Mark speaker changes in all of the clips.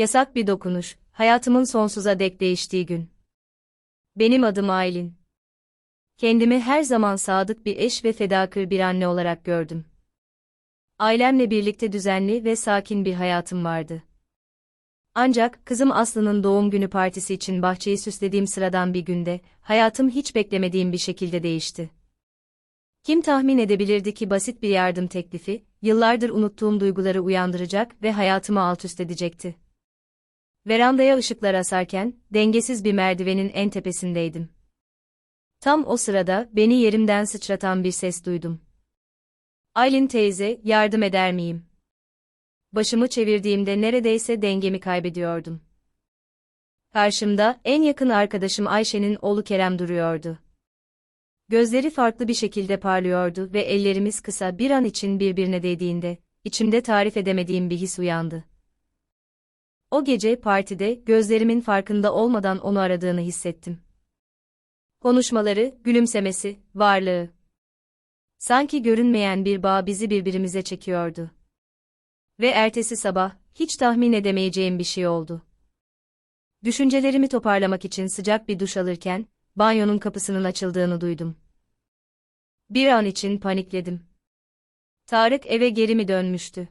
Speaker 1: Yasak bir dokunuş, hayatımın sonsuza dek değiştiği gün. Benim adım Aylin. Kendimi her zaman sadık bir eş ve fedakır bir anne olarak gördüm. Ailemle birlikte düzenli ve sakin bir hayatım vardı. Ancak kızım Aslı'nın doğum günü partisi için bahçeyi süslediğim sıradan bir günde hayatım hiç beklemediğim bir şekilde değişti. Kim tahmin edebilirdi ki basit bir yardım teklifi, yıllardır unuttuğum duyguları uyandıracak ve hayatımı alt üst edecekti. Verandaya ışıklar asarken, dengesiz bir merdivenin en tepesindeydim. Tam o sırada, beni yerimden sıçratan bir ses duydum. Aylin teyze, yardım eder miyim? Başımı çevirdiğimde neredeyse dengemi kaybediyordum. Karşımda, en yakın arkadaşım Ayşe'nin oğlu Kerem duruyordu. Gözleri farklı bir şekilde parlıyordu ve ellerimiz kısa bir an için birbirine değdiğinde, içimde tarif edemediğim bir his uyandı. O gece partide gözlerimin farkında olmadan onu aradığını hissettim. Konuşmaları, gülümsemesi, varlığı. Sanki görünmeyen bir bağ bizi birbirimize çekiyordu. Ve ertesi sabah, hiç tahmin edemeyeceğim bir şey oldu. Düşüncelerimi toparlamak için sıcak bir duş alırken, banyonun kapısının açıldığını duydum. Bir an için panikledim. Tarık eve geri mi dönmüştü?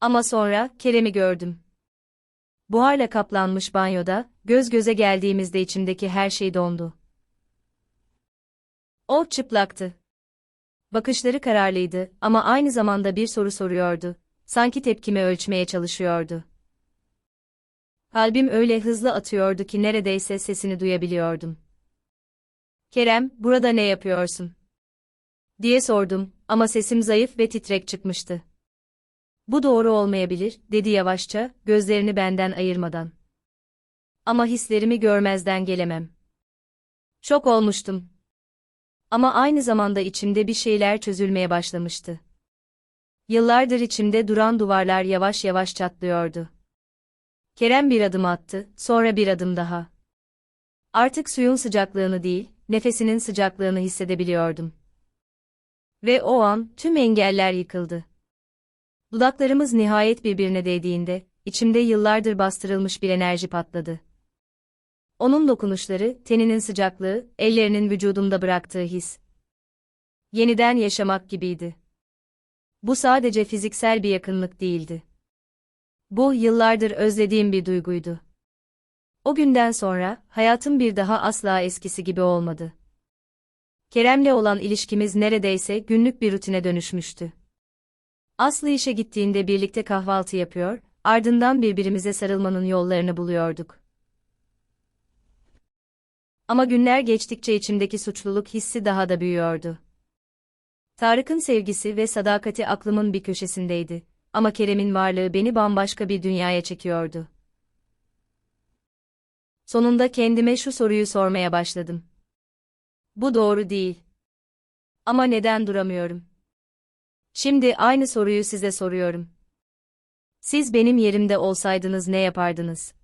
Speaker 1: Ama sonra Kerem'i gördüm. Buharla kaplanmış banyoda, göz göze geldiğimizde içimdeki her şey dondu. O çıplaktı. Bakışları kararlıydı ama aynı zamanda bir soru soruyordu. Sanki tepkimi ölçmeye çalışıyordu. Kalbim öyle hızlı atıyordu ki neredeyse sesini duyabiliyordum. Kerem, burada ne yapıyorsun? diye sordum ama sesim zayıf ve titrek çıkmıştı. Bu doğru olmayabilir, dedi yavaşça, gözlerini benden ayırmadan. Ama hislerimi görmezden gelemem. Çok olmuştum. Ama aynı zamanda içimde bir şeyler çözülmeye başlamıştı. Yıllardır içimde duran duvarlar yavaş yavaş çatlıyordu. Kerem bir adım attı, sonra bir adım daha. Artık suyun sıcaklığını değil, nefesinin sıcaklığını hissedebiliyordum. Ve o an tüm engeller yıkıldı. Dudaklarımız nihayet birbirine değdiğinde, içimde yıllardır bastırılmış bir enerji patladı. Onun dokunuşları, teninin sıcaklığı, ellerinin vücudumda bıraktığı his. Yeniden yaşamak gibiydi. Bu sadece fiziksel bir yakınlık değildi. Bu, yıllardır özlediğim bir duyguydu. O günden sonra, hayatım bir daha asla eskisi gibi olmadı. Kerem'le olan ilişkimiz neredeyse günlük bir rutine dönüşmüştü. Aslı işe gittiğinde birlikte kahvaltı yapıyor, ardından birbirimize sarılmanın yollarını buluyorduk. Ama günler geçtikçe içimdeki suçluluk hissi daha da büyüyordu. Tarık'ın sevgisi ve sadakati aklımın bir köşesindeydi ama Kerem'in varlığı beni bambaşka bir dünyaya çekiyordu. Sonunda kendime şu soruyu sormaya başladım. Bu doğru değil. Ama neden duramıyorum? Şimdi aynı soruyu size soruyorum. Siz benim yerimde olsaydınız ne yapardınız?